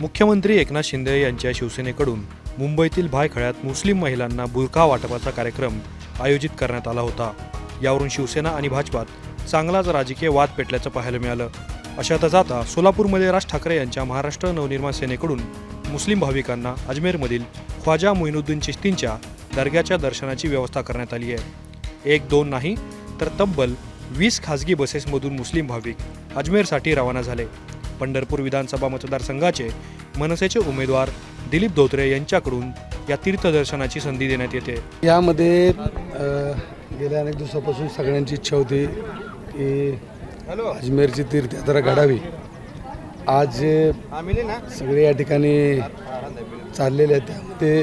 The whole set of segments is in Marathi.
मुख्यमंत्री एकनाथ शिंदे यांच्या शिवसेनेकडून मुंबईतील भायखळ्यात मुस्लिम महिलांना बुरखा वाटपाचा कार्यक्रम आयोजित करण्यात आला होता. यावरून शिवसेना आणि भाजपात चांगलाच राजकीय वाद पेटल्याचं पाहायला मिळालं. अशातच आता सोलापूरमध्ये राज ठाकरे यांच्या महाराष्ट्र नवनिर्माण सेनेकडून मुस्लिम भाविकांना अजमेरमधील ख्वाजा मोहिनुद्दीन चिश्तींच्या दर्ग्याच्या दर्शनाची व्यवस्था करण्यात आली आहे. एक दोन नाही तर तब्बल वीस खासगी बसेसमधून मुस्लिम भाविक अजमेरसाठी रवाना झाले. पंढरपूर विधानसभा मतदारसंघाचे मनसेचे उमेदवार दिलीप धोत्रे यांच्याकडून या तीर्थदर्शनाची संधी देण्यात येते. यामध्ये गेल्या अनेक दिवसापासून सगळ्यांची इच्छा होती की अजमेरची तीर्थयात्रा घडावी आज सगळे या ठिकाणी चाललेले आहेत त्यामध्ये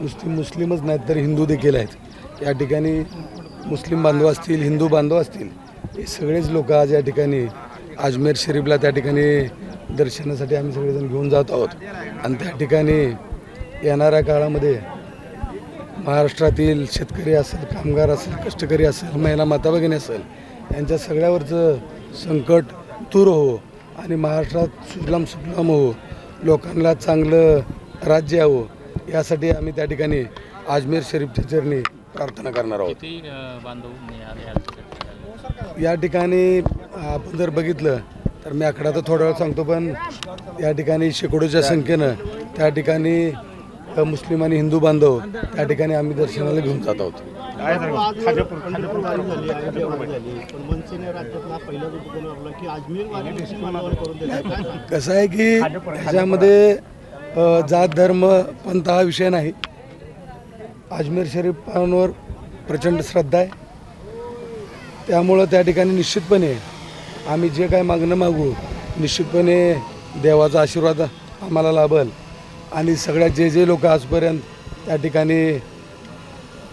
नुसती मुस्लिमच नाहीत तर हिंदू देखील आहेत. या ठिकाणी मुस्लिम बांधव असतील हिंदू बांधव असतील हे सगळेच लोक आज या ठिकाणी अजमेर शरीफला त्या ठिकाणी दर्शनासाठी आम्ही सगळेजण घेऊन जात आहोत आणि त्या ठिकाणी येणाऱ्या काळामध्ये महाराष्ट्रातील शेतकरी असेल कामगार असेल कष्टकरी असेल महिला माता भगिनी असेल यांच्या सगळ्यावरचं संकट दूर हो आणि महाराष्ट्रात सुजलाम सुफलाम हो लोकांना चांगलं राज्य यावं यासाठी आम्ही त्या ठिकाणी अजमेर शरीफच्या चरणी प्रार्थना करणार आहोत? या ठिकाणी आपण जर बघितलं तर मी आकडा तर थोडा वेळ सांगतो पण या ठिकाणी शेकडोच्या संख्येनं त्या ठिकाणी मुस्लिम आणि हिंदू बांधव त्या ठिकाणी आम्ही दर्शनाला घेऊन जात आहोत. कसं आहे की ह्याच्यामध्ये अ, जात धर्म पंथ हा विषय नाही. अजमेर शरीफांवर प्रचंड श्रद्धा आहे. त्यामुळं त्या ठिकाणी निश्चितपणे आम्ही जे काय मागणं मागू निश्चितपणे देवाचा आशीर्वाद आम्हाला लाभल. आणि सगळ्या जे जे लोक आजपर्यंत त्या ठिकाणी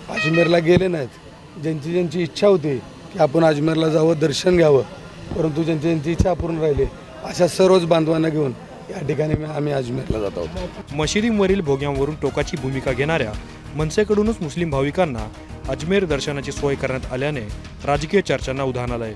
अजमेरला गेले नाहीत ज्यांची ज्यांची इच्छा होती की आपण अजमेरला जावं दर्शन घ्यावं परंतु ज्यांची ज्यांची इच्छा पूर्ण राहिली अशा सर्वच बांधवांना घेऊन या ठिकाणी आम्ही अजमेरला जात आहोत. मशिदींवरील भोग्यांवरून टोकाची भूमिका घेणाऱ्या मनसेकडूनच मुस्लिम भाविकांना अजमेर दर्शनाची सोय करण्यात आल्याने राजकीय चर्चांना उधाण आलंय.